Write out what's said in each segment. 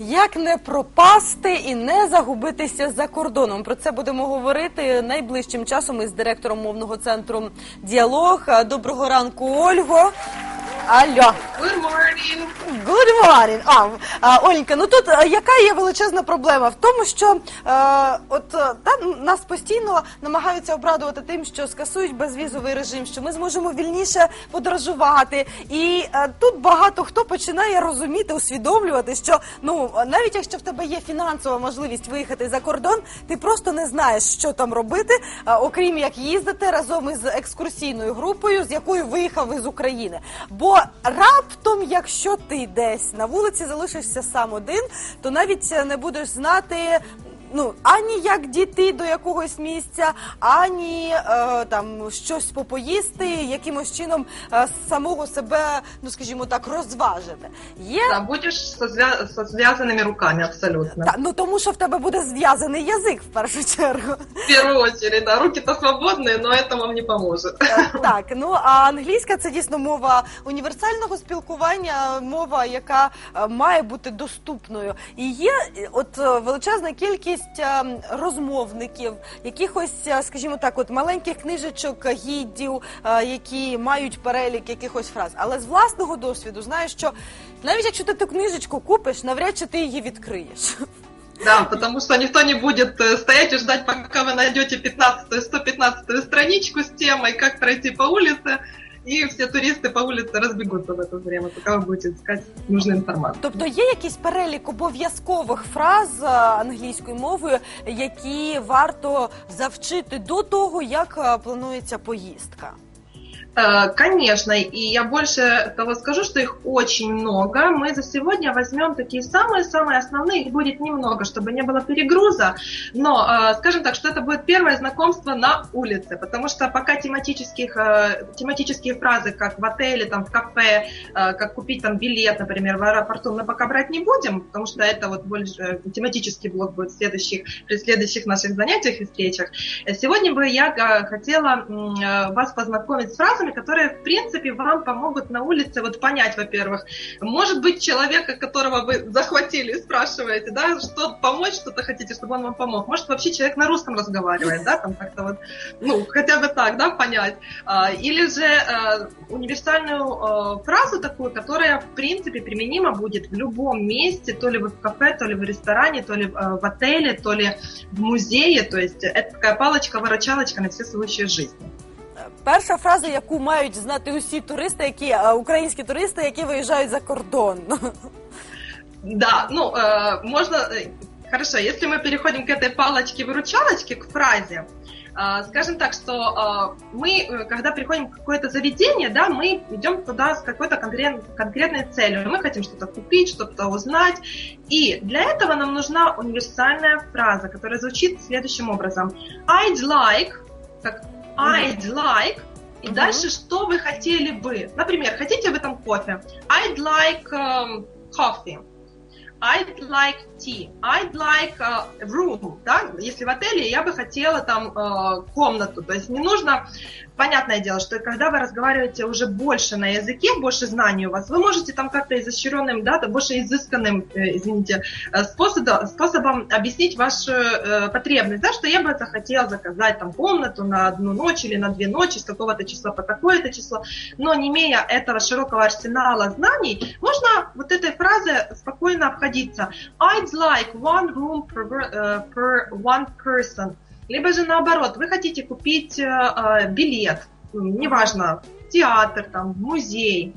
Як не пропасти і не загубитися за кордоном? Про це будемо говорити найближчим часом із директором мовного центру Діалог. Доброго ранку, Ольго. Алло. Good morning. Good morning. А, а, Оленька, ну тут е, яка є величезна проблема в тому, що е, от е, та, нас постійно намагаються обрадувати тим, що скасують безвізовий режим, що ми зможемо вільніше подорожувати. І е, тут багато хто починає розуміти, усвідомлювати, що ну навіть якщо в тебе є фінансова можливість виїхати за кордон, ти просто не знаєш, що там робити, е, окрім як їздити разом із екскурсійною групою, з якою виїхав із України. Бо раптом, якщо ти десь на вулиці залишишся сам один, то навіть не будеш знати. Ну, ані як дійти до якогось місця, ані е, там щось попоїсти, якимось чином е, самого себе, ну скажімо так, розважити. Є Да, будешь со, звя- со связанными руками абсолютно. та, ну тому, що в тебе буде зв'язаний язик в першу чергу. В первую очередь, да, руки-то свободные, но это вам не поможет. Е, Так, ну а англійська це дійсно мова універсального спілкування, мова, яка е, має бути доступною. І є е, от е, величезна кількість е, розмовників, якихось, е, скажімо так, от маленьких книжечок, гіддів, е, які мають перелік якихось фраз. Але з власного досвіду знаю, що навіть якщо ти ту книжечку купиш, навряд чи ти її відкриєш. Да, потому что никто не будет э, стоять и ждать, пока вы найдете 15 115 страничку с темой, как пройти по улице, и все туристы по улице разбегутся в это время, пока вы будете искать нужную информацию. Тобто є якийсь перелік обов'язкових фраз е, англійською мовою, які варто завчити до того, як е, планується поїздка. Э, Конечно, и я больше того скажу, что их очень много. Мы за сегодня возьмем такие самые-самые основные, их будет немного, чтобы не было перегруза, но, э, скажем так, что это будет первое знакомство на улице, потому что пока тематических, э, тематические фразы, как в отеле, там, в кафе, как купить там билет, например, в аэропорту, мы пока брать не будем, потому что это вот больше тематический блок будет в следующих, при следующих наших занятиях и встречах. Сегодня бы я хотела вас познакомить с фразами, которые, в принципе, вам помогут на улице вот понять, во-первых, может быть, человека, которого вы захватили, спрашиваете, да, что помочь, что-то хотите, чтобы он вам помог. Может, вообще человек на русском разговаривает, да, там как-то вот, ну, хотя бы так, да, понять. А, Или же э, универсальную э, фразу такую, которая, в принципе, применима будет в любом месте, то ли вы в кафе, то ли в ресторане, то ли в отеле, то ли в музее. То есть это такая палочка-выручалочка на все случаи жизни. Е, Перша фраза, яку мають знати усі туристи, які е, українські туристи, які виїжджають за кордон. Да, ну, э, можно... э, Хорошо, если мы переходим к этой палочке-выручалочке, к фразе, э, скажем так, что э, мы, э, когда приходим в какое-то заведение, да, мы идем туда с какой-то конкрет- конкретной целью. Мы хотим что-то купить, что-то узнать. И для этого нам нужна универсальная фраза, которая звучит следующим образом. I'd like, как I'd like, и Мгм. дальше что вы хотели бы. Например, хотите вы там кофе? I'd like um, coffee. I'd like tea. I'd like uh, room, да? Если в отеле, я бы хотела там э, комнату. То есть не нужно, понятное дело, что когда вы разговариваете уже больше на языке, больше знаний у вас, вы можете там как-то изощренным, да, больше изысканным, э, извините, э, способом, способом объяснить вашу э, потребность, да, что я бы захотела заказать там комнату на одну ночь или на две ночи с такого-то числа по такое-то число, но не имея этого широкого арсенала знаний, можно вот этой фразой спокойно обходиться. I'd like one room per, э, per one person. Либо же наоборот, вы хотите купить э, э, билет, неважно, театр, там, музей,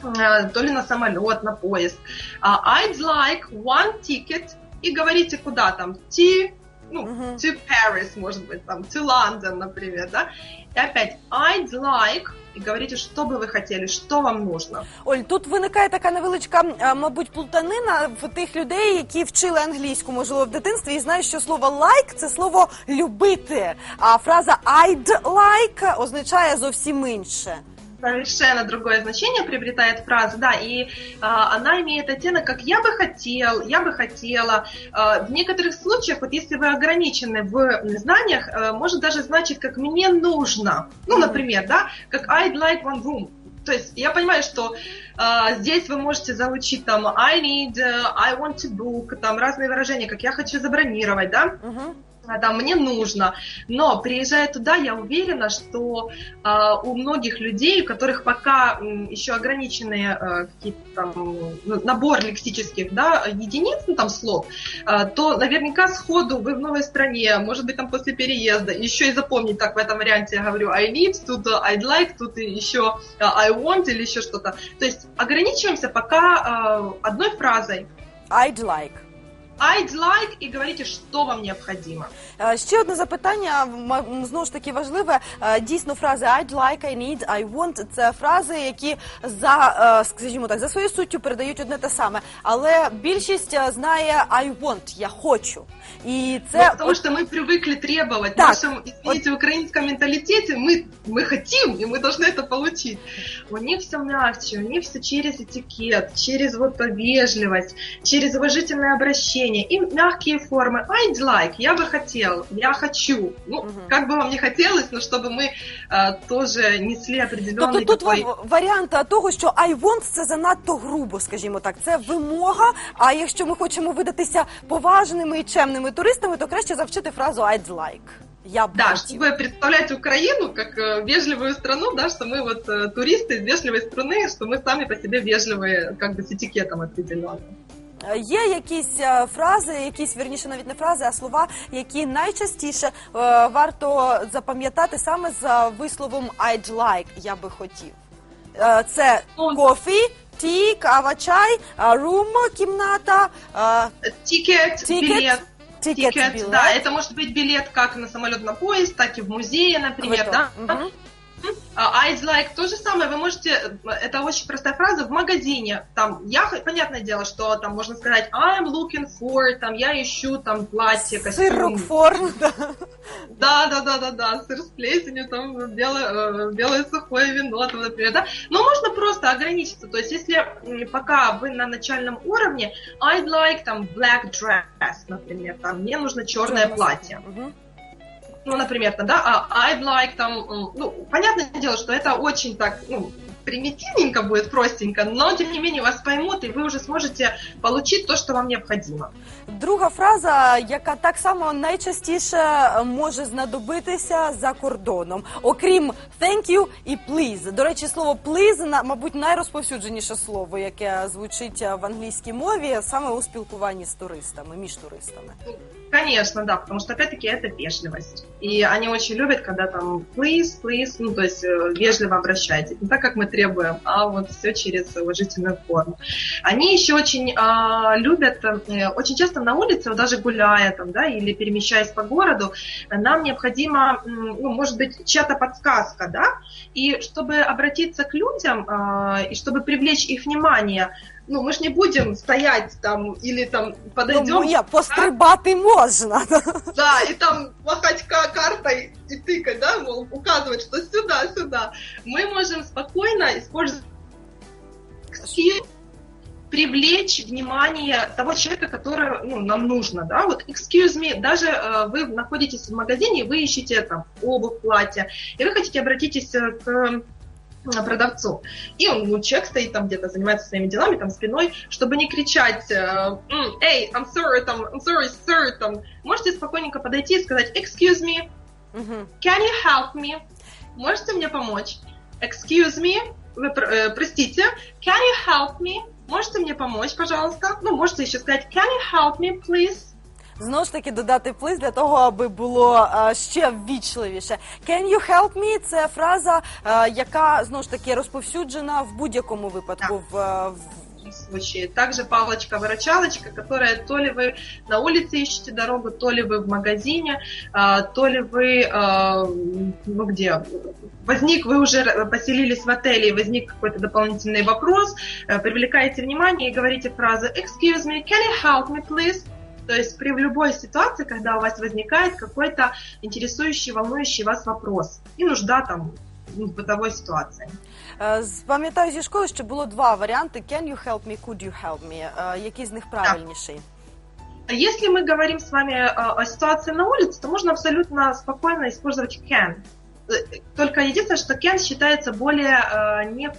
то ли на самолет, на поезд. А, I'd like one ticket и говорите куда там, to, ну, Мгм. to Paris, может быть, там, to London, например, да. И опять, I'd like, и говорите, что бы вы хотели, что вам нужно. Оль, тут виникає така невеличка, е, мабуть, плутанина в тих людей, які вчили англійську, можливо, в дитинстві, і знають, що слово like це слово любити. А фраза I'd like означає зовсім інше. Совершенно другое значение приобретает фраза, да, и а, она имеет оттенок, как я бы хотел, я бы хотела. А, в некоторых случаях, вот если вы ограничены в знаниях, а, может даже значить, как мне нужно. Ну, например, да, как I'd like one room. То есть я понимаю, что А, здесь вы можете заучить там I need, э, I want to book, там разные выражения, как я хочу забронировать, да? Угу. А, там мне нужно. Но приезжая туда, я уверена, что э, у многих людей, у которых пока м, еще ограниченные э, там ну, набор лексических да, единиц, ну там слов, э, то наверняка сходу вы в новой стране, может быть там после переезда, еще и запомнить так в этом варианте я говорю I need, тут э, I'd like, тут еще э, I want или еще что-то. То есть ограничиваемся пока э, одной фразой. I'd like. I'd like і говорите, що вам необхідно. Е, Ще одне запитання, м- знову ж таки важливе. Е, Дійсно, фрази I'd like, I need, I want – це фрази, які за, е, скажімо так, за своєю суттю передають одне те саме. Але більшість е, знає I want, я хочу. І Ну, це потому что мы привыкли требовать. Так. В нашем, извините, украинском менталитете мы, мы хотим, и мы должны это получить. У них все мягче, у них все через этикет, через вот вежливость, через уважительное обращение. И мягкие формы. I'd like, я бы хотел, я хочу. Ну, Мгм. как бы вам не хотелось, но чтобы мы э, тоже несли определенный Тобто тут такой... ва- варіант а, того, що I want – це занадто грубо, скажімо так. Це вимога. А якщо ми хочемо видатися поважними і чемними туристами, то краще завчити фразу I'd like. Я б Да, хотів. чтобы представлять Украину как э, вежливую страну, да, что мы вот э, туристы из вежливой страны, что мы сами по себе вежливые, как бы с этикетом определенным. Є якісь е, фрази, якісь вірніше навіть не фрази, а слова, які найчастіше е, варто запам'ятати саме за висловом I'd like, я би хотів. Е, Це кофі, ті, кава, чай, рум, кімната, Тикет, Тикет, тікет, білет. да, это может быть билет как на самолет на поезд, так и в музее, например, да. А I'd like то же самое, вы можете, это очень простая фраза, в магазине, там, я, понятное дело, что там можно сказать I'm looking for, там, я ищу там платье, костюм. Рокфор. да. Да, да, да, да, да, сыр с плесенью, там белое, э, белое сухое вино, там, например, да. Но можно просто ограничиться. То есть, если пока вы на начальном уровне, I'd like там black dress, например, там мне нужно черное платье. Мгм. Ну, например, там, да, а I'd like там, ну, понятное дело, что это очень так, ну, примитивненько будет, простенько, но тем не менее вас поймут, и вы уже сможете получить то, что вам необходимо. Друга фраза, яка так само найчастіше е, може знадобитися за кордоном, окрім thank you і please. До речі, слово please, на- мабуть, найрозповсюдженіше слово, яке звучить е, в англійській мові, саме у спілкуванні з туристами, між туристами. Конечно, да, потому что, опять-таки, это вежливость. И они очень любят, когда там please, please, ну, то есть э, вежливо обращайтесь. Не так, как мы требуем, а вот все через уважительную форму. Они еще очень а, любят, э, очень часто на улице, даже гуляя там, да, или перемещаясь по городу, нам необходимо, ну, может быть, чья-то подсказка, да, и чтобы обратиться к людям, а, и чтобы привлечь их внимание, ну, мы же не будем стоять там или там подойдем Ну, я пострибати можна. да, и там махать ка- картой и тыкать, да, мол, указывать, что сюда, сюда. Мы можем спокойно использовать привлечь внимание того человека, который ну, нам нужно, да, вот excuse me, даже э, вы находитесь в магазине, вы ищете там обувь, платье, и вы хотите обратитесь э, к продавцу. И он, ну, человек стоит там где-то, занимается своими делами, там, спиной, чтобы не кричать, э, «М, эй, I'm sorry, там, I'm sorry, sir, там, можете спокойненько подойти и сказать, excuse me, can you help me? Можете мне помочь? Excuse me, вы, э, простите, can you help me? Можете мне помочь, пожалуйста? Ну, можете еще сказать, can you help me, please? Знову ж таки додати плиз для того, аби було е, ще ввічливіше. Can you help me? Це фраза, е, яка знову ж таки розповсюджена в будь-якому випадку. В, е, в В этом случае. Также палочка-выручалочка, которая то ли вы на улице ищете дорогу, то ли вы в магазине, а, то ли вы, а, ну где, возник, вы уже поселились в отеле, и возник какой-то дополнительный вопрос, э, привлекаете внимание и говорите фразу «Excuse me, can you help me, please?» То есть при любой ситуации, когда у вас возникает какой-то интересующий, волнующий вас вопрос и нужда там ну, в бытовой ситуации. Е, з- Пам'ятаю зі школи, що було два варіанти: Can you help me, could you help me? Е, Який з них правильніший? А Если мы говорим с вами э, о ситуации на улице, то можно абсолютно спокойно использовать can. Э, Только единственное, что can считается более э, не,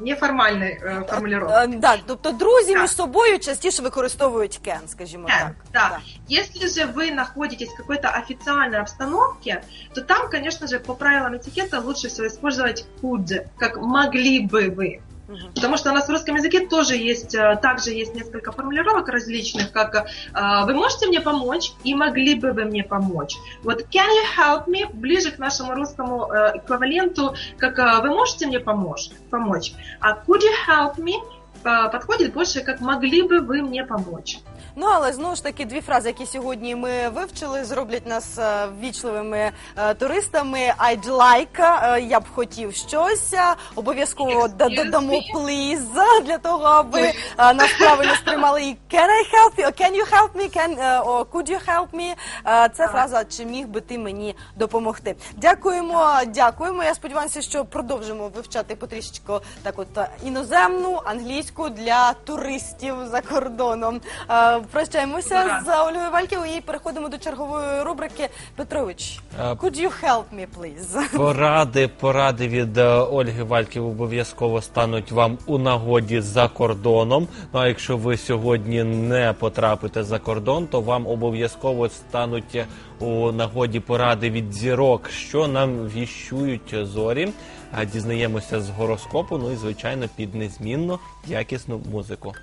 фо- м, им- неформальной э, формулировки. Е, Так, тобто друзі Так. між собою частіше використовують can, скажімо Can, так. да. Если же вы находитесь в какой-то официальной обстановке, то там, конечно же, по правилам этикета лучше всего использовать could, как могли бы вы. Мгм. Потому что у нас в русском языке тоже есть, э, также есть несколько формулировок различных, как э, «вы можете мне помочь» и «могли бы вы мне помочь». Вот «can you help me» ближе к нашему русскому э, эквиваленту, как «вы можете мне помочь», помочь. А «could you help me» подходит больше как «могли бы вы мне помочь». Ну але знову ж таки дві фрази, які сьогодні ми вивчили, зроблять нас е, ввічливими е, туристами. I'd like, е, я б хотів щось. е, Обов'язково Excuse да- додамо please для того, аби е, нас правильно сприймали. І can I help you? Can you help me? Can, е, о, could you help me? Е, Це фраза, чи міг би ти мені допомогти? Дякуємо, дякуємо. Я сподіваюся, що продовжимо вивчати потрішечку так от е, іноземну, англійську для туристів за кордоном. Е, Прощаємося з Ольгою Вальків і переходимо до чергової рубрики. Петрович, Е, could you help me, please? Поради, поради від е, Ольги Вальків обов'язково стануть вам у нагоді за кордоном. Ну а якщо ви сьогодні не потрапите за кордон, то вам обов'язково стануть е, у нагоді поради від зірок, що нам віщують зорі. А Дізнаємося з гороскопу. Ну і звичайно під незмінно якісну музику.